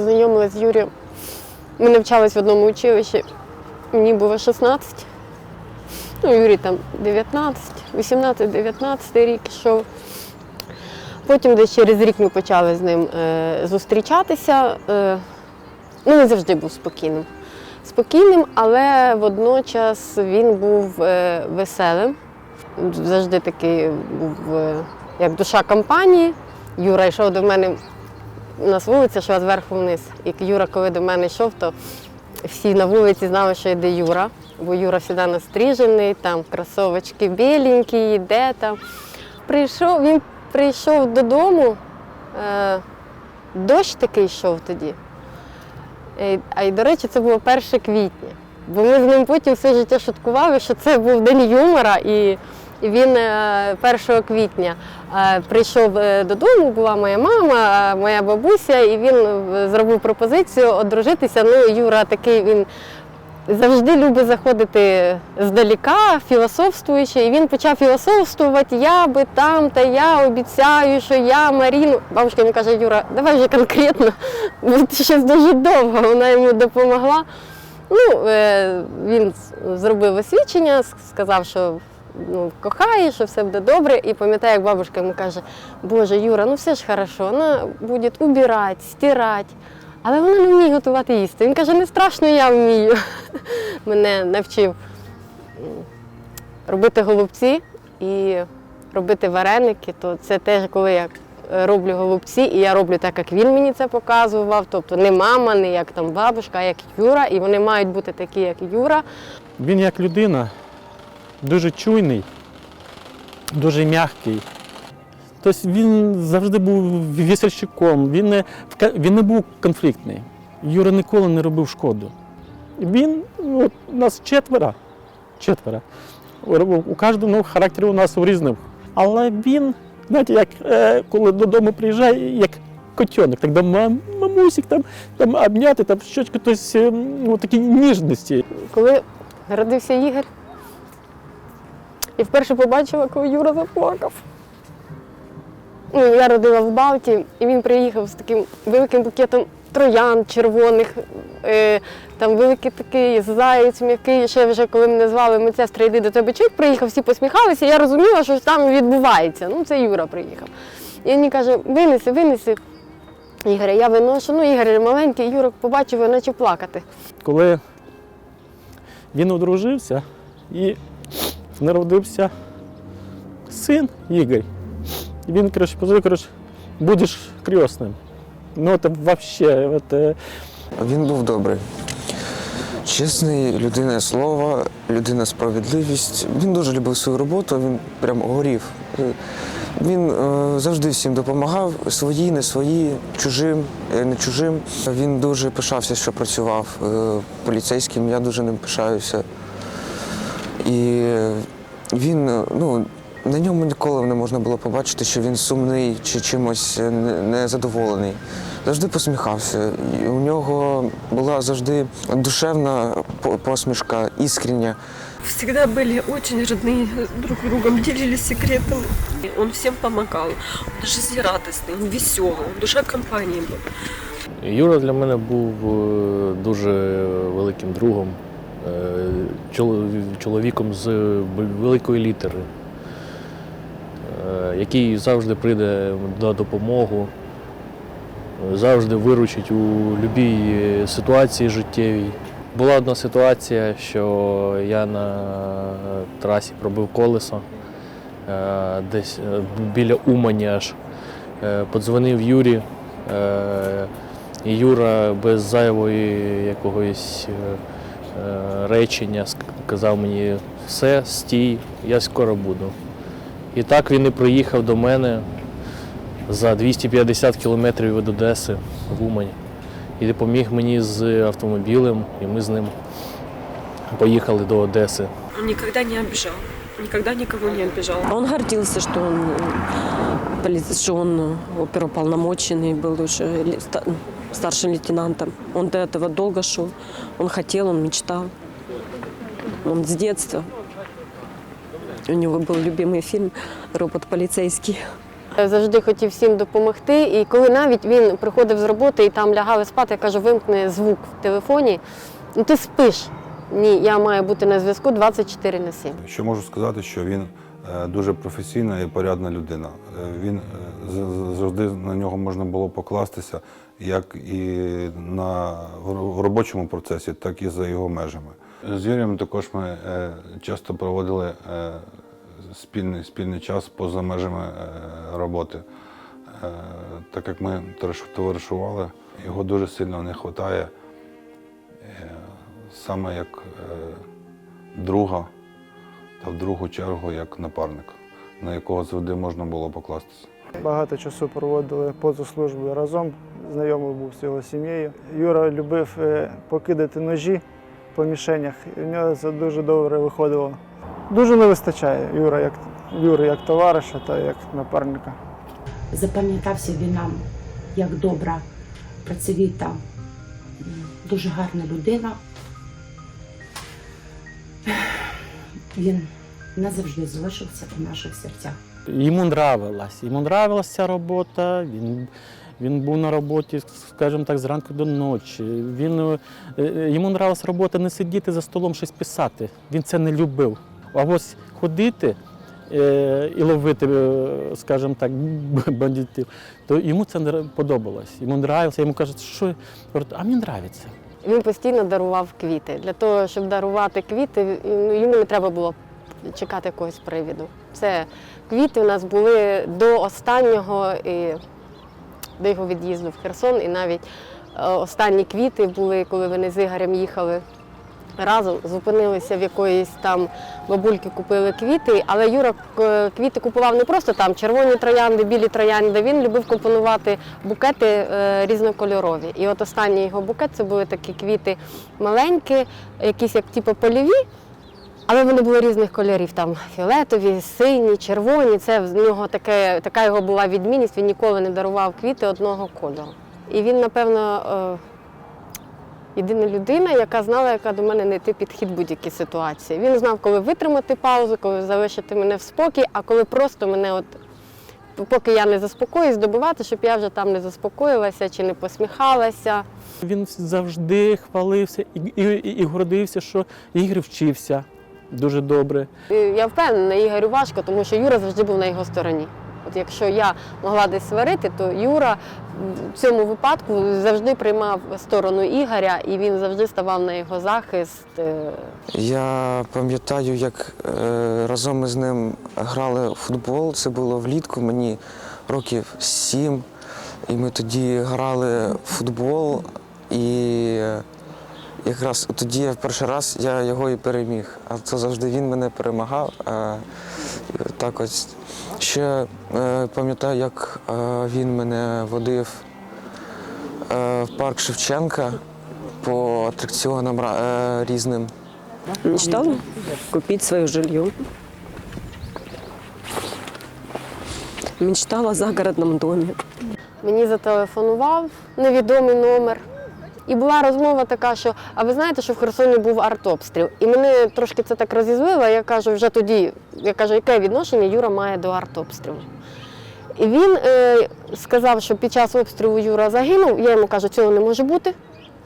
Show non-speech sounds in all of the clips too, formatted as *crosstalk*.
ми з Юрієм. Ми навчались в одному училищі. Мені було 16. Ну, Юрій там 19, 18-19 рік йшов. Потім десь через рік ми почали з ним е, зустрічатися. Е, ну, він завжди був спокійним. Спокійним, але водночас він був е, веселим. Завжди такий був е, як душа компанії. Юра йшов до мене у нас вулиця йшла зверху вниз. І Юра, коли до мене йшов, то всі на вулиці знали, що йде Юра, бо Юра завжди настріжений, там кросовочки біленькі, йде там. Прийшов, він прийшов додому, е, дощ такий йшов тоді. Е, А й, до речі, це було 1 квітня. Бо ми з ним потім все життя шуткували, що це був день юмора, і він е, 1 квітня е, прийшов е, додому, була моя мама, е, моя бабуся, і він е, зробив пропозицію одружитися. Ну, Юра такий він. Завжди любить заходити здаліка, філософствуючи, і він почав філософствувати, я би там, та я обіцяю, що я Маріну. Бабушка мені каже, Юра, давай вже конкретно, бо ти щось дуже довго, вона йому допомогла. Ну, е, він зробив освідчення, сказав, що ну, кохає, що все буде добре. І пам'ятаю, як бабушка йому каже, Боже, Юра, ну все ж хорошо, вона буде убирати, стирати. Але вона не вміє готувати їсти. Він каже, не страшно, я вмію. *laughs* Мене навчив робити голубці і робити вареники. То це теж коли я е, роблю голубці, і я роблю так, як він мені це показував. Тобто не мама, не як там бабушка, а як Юра. І вони мають бути такі, як Юра. Він як людина дуже чуйний, дуже м'який. Тобто він завжди був весельчаком, він не, він не був конфліктний. Юра ніколи не робив шкоду. Він, ну, от, нас четверо. четверо. У, у кожного характер у нас різний. Але він, знаєте, як е, коли додому приїжджає, як котенок, так мам, мамусик там, там обняти, там тобто, е, ну, такі ніжності. Коли родився Ігор, і вперше побачила, коли Юра заплакав. Ну, я родила в Балті, і він приїхав з таким великим букетом троян червоних, е, там великий такий заєць м'який. Ще вже коли мене звали медсестра, йди до тебе чуть, приїхав, всі посміхалися, я розуміла, що там відбувається. Ну, це Юра приїхав. І він мені каже, винеси, винеси. Ігоря, я виношу. Ну, Ігор маленький, Юра побачив, і почав плакати. коли він одружився і народився син Ігор. Він коротше, позвонив, коротше, будеш крісним. Ну, це взагалі, от, е, Він був добрий. Чесний, людина слова, людина справедливість. Він дуже любив свою роботу, він прям горів. Е, Він е, завжди всім допомагав, свої, не свої, чужим, е, не чужим. Він дуже пишався, що працював е, поліцейським, я дуже ним пишаюся. І е, він, е, ну, на ньому ніколи не можна було побачити, що він сумний чи чимось е, не- незадоволений. Завжди посміхався. І у нього була завжди душевна по- посмішка, іскрення. Всегда были очень родные друг с другом, делились секретами. Он всем помогал. Он жизнерадостный, он веселый, он душа компании был. Юра для мене був е, дуже великим другом, е, чол- чоловіком з великої літери, е, який завжди прийде на допомогу, е, завжди виручить у будь-якій ситуації життєвій. Була одна ситуація, що я на трасі пробив колесо е, десь е, біля Умані аж. Е, Подзвонив Юрі. е, і Юра без зайвої якогось е, е, речення сказав мені все, стій, я скоро буду. І так він і приїхав до мене за 250 кілометрів від Одеси в Умань. І допоміг мені з автомобілем, і ми з ним поїхали до Одеси. Он никогда не обижал, никогда никого не обижал. Он гордился, что он, э, поли- что он э, оперуполномоченный был уже ли- ста- старшим лейтенантом. Он до этого долго шел. Он хотел, он мечтал. Он с детства. У него был любимый фильм «Робот полицейский». Завжди хотів всім допомогти. І коли навіть він приходив з роботи і там лягали спати, я кажу, вимкни звук в телефоні. Ну ти спиш. Ні, я маю бути на зв'язку 24 на 7. Що можу сказати, що він е, дуже професійна і порядна людина. Е, Він е, завжди на нього можна було покластися, як і на в робочому процесі, так і за його межами. З Юрієм також ми е, часто проводили е, спільний, спільний час поза межами е, роботи. Е, Так як ми товариш- товаришували, його дуже сильно не вистачає саме як е, друга та в другу чергу як напарник, на якого завжди можна було покластися. Багато часу проводили поза службою разом, знайомий був з його сім'єю. Юра любив е, покидати ножі по мішенях, і в нього це дуже добре виходило. Дуже не вистачає Юра як, Юри як товариша та як напарника. запам'ятався він нам як добра, працьовита, м, дуже гарна людина. Він назавжди залишився у наших серцях. Йому нравилась. Йому нравилася ця робота. Він, він був на роботі, скажімо так, зранку до ночі. Він, е, е, йому нравилася робота не сидіти за столом щось писати. Він це не любив. А ось ходити е, і ловити, скажімо так, бандитів, то йому це нра- подобалось. Йому нравилося, йому кажуть, що а мені нравиться. Він постійно дарував квіти. Для того, щоб дарувати квіти, ну, йому не треба було чекати якогось привіду. Це квіти у нас були до останнього і до його від'їзду в Херсон. І навіть е, останні квіти були, коли вони з Ігорем їхали разом, зупинилися в якоїсь там бабульки, купили квіти. Але Юра е, квіти купував не просто там червоні троянди, білі троянди. Він любив компонувати букети е, різнокольорові. І от останній його букет це були такі квіти маленькі, якісь як типу польові. Але вони були різних кольорів, там фіолетові, сині, червоні. Це в нього таке, така його була відмінність. Він ніколи не дарував квіти одного кольору. І він, напевно, е, єдина людина, яка знала, яка до мене знайти підхід будь-якій ситуації. Він знав, коли витримати паузу, коли залишити мене в спокій, а коли просто мене, от, поки я не заспокоюсь, добивати, щоб я вже там не заспокоїлася чи не посміхалася. Він завжди хвалився і, і, і гордився, що Ігор вчився дуже добре. Я впевнена, Ігорю важко, тому що Юра завжди був на його стороні. От якщо я могла десь сварити, то Юра в цьому випадку завжди приймав сторону Ігоря, і він завжди ставав на його захист. Е, Я пам'ятаю, як е, разом ми з ним грали в футбол. Це було влітку, мені років сім. І ми тоді грали в футбол. І якраз тоді я в перший раз я його і переміг. А це завжди він мене перемагав. Так ось. Ще е, пам'ятаю, як е, він мене водив е, в парк Шевченка по атракціонам е, різним. Мечтал купить свое жилье. Мечтала о загородном доме. Мені зателефонував невідомий номер. І була розмова така, що а ви знаєте, що в Херсоні був артобстріл. І мене трошки це так розізлило. Я кажу, вже тоді, я кажу, яке відношення Юра має до артобстрілу. І він е, сказав, що під час обстрілу Юра загинув. Я йому кажу, цього не може бути.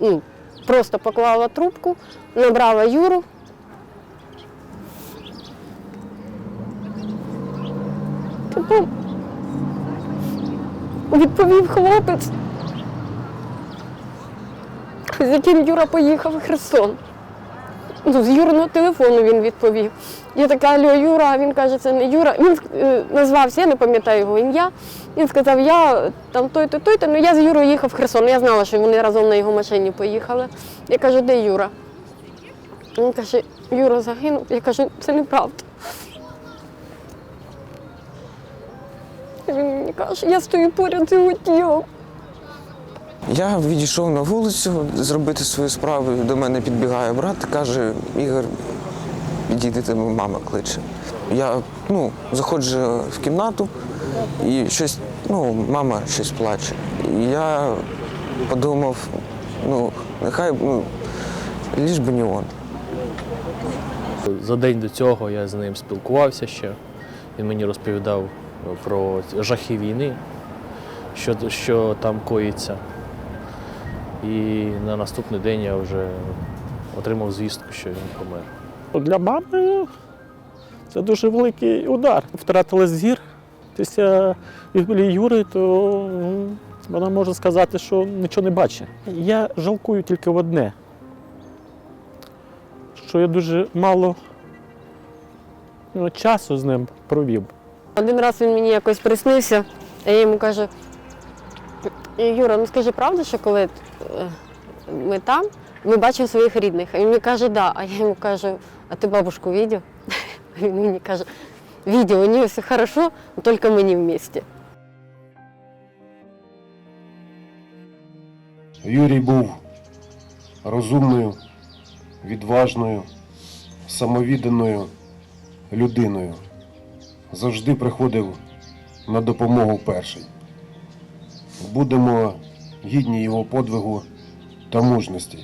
Ну, просто поклала трубку, набрала Юру. Типу, відповів хлопець, з яким Юра поїхав Херсон. Ну, з Юриного телефону він відповів. Я така, алло, Юра, він каже, це не Юра. Він е, назвався, я не пам'ятаю його ім'я. Він сказав, я там той-то, той-то, ну я з Юрою їхав в Херсон. Я знала, що вони разом на його машині поїхали. Я кажу, де Юра? Він каже, Юра загинув. Я кажу, це неправда. Він мені каже, я стою поряд з його тілом. Я відійшов на вулицю зробити свою справу. До мене підбігає брат і каже, Ігор, підійди, тебе мама кличе. Я ну, заходжу в кімнату і щось, ну, мама щось плаче. І я подумав, ну, нехай ну, ліж би не он. За день до цього я з ним спілкувався ще. Він мені розповідав про жахи війни, що, що там коїться. І на наступний день я вже отримав звістку, що він помер. Для мами це дуже великий удар. Втратила зір після Юри, то вона може сказати, що нічого не бачить. Я жалкую тільки в одне, що я дуже мало ну, часу з ним провів. Один раз він мені якось приснився, а я йому кажу, Юра, ну скажи правда, що коли ми там, ми бачимо своїх рідних. А він мені каже, да. А я йому кажу, а ти бабушку? А *laughs* Він мені каже, видів, у нього все хорошо, тільки ми не вместе. Юрій був розумною, відважною, самовідданою людиною. Завжди приходив на допомогу перший. Будемо гідні його подвигу та мужності.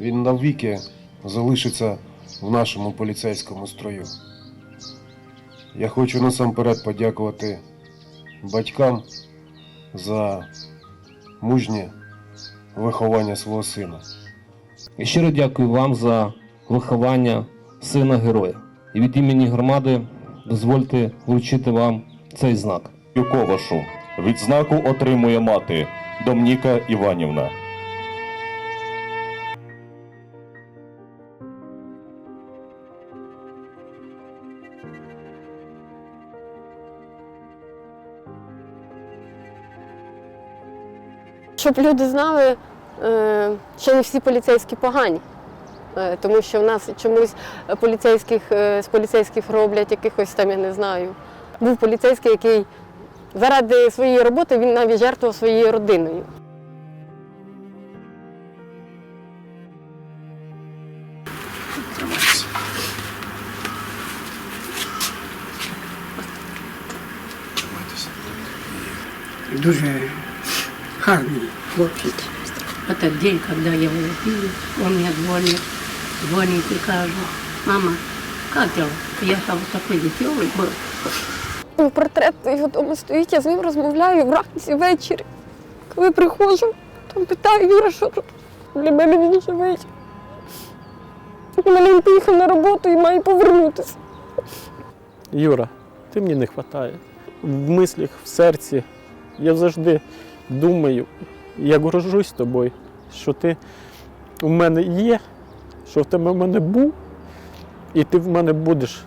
Він навіки залишиться в нашому поліцейському строю. Я хочу насамперед подякувати батькам за мужнє виховання свого сина. І щиро дякую вам за виховання сина героя. І від імені громади дозвольте вручити вам цей знак. Ковашу. Відзнаку отримує мати Домніка Іванівна. Щоб люди знали, е, що не всі поліцейські погані. Е, Тому що в нас чомусь поліцейських е, з поліцейських роблять якихось там, я не знаю. Був поліцейський, який заради своєї роботи він навіть жертвував своєю родиною. Дуже гарний хлопець. Этот день, когда я его убили, он мне звонит, звонит и кажет, мама, как дела? Я там такой веселый был. Ну, Портрет його вдома стоїть, я з ним розмовляю вранці, ввечері. Коли приходжу, там питаю, Юра, що тут? Для мене він живий. Мене він поїхав на роботу і має повернутися. Юра, ти мені не вистачає. В мислях, в серці. Я завжди думаю, я горжусь тобою, що ти в мене є, що в тебе в мене був, і ти в мене будеш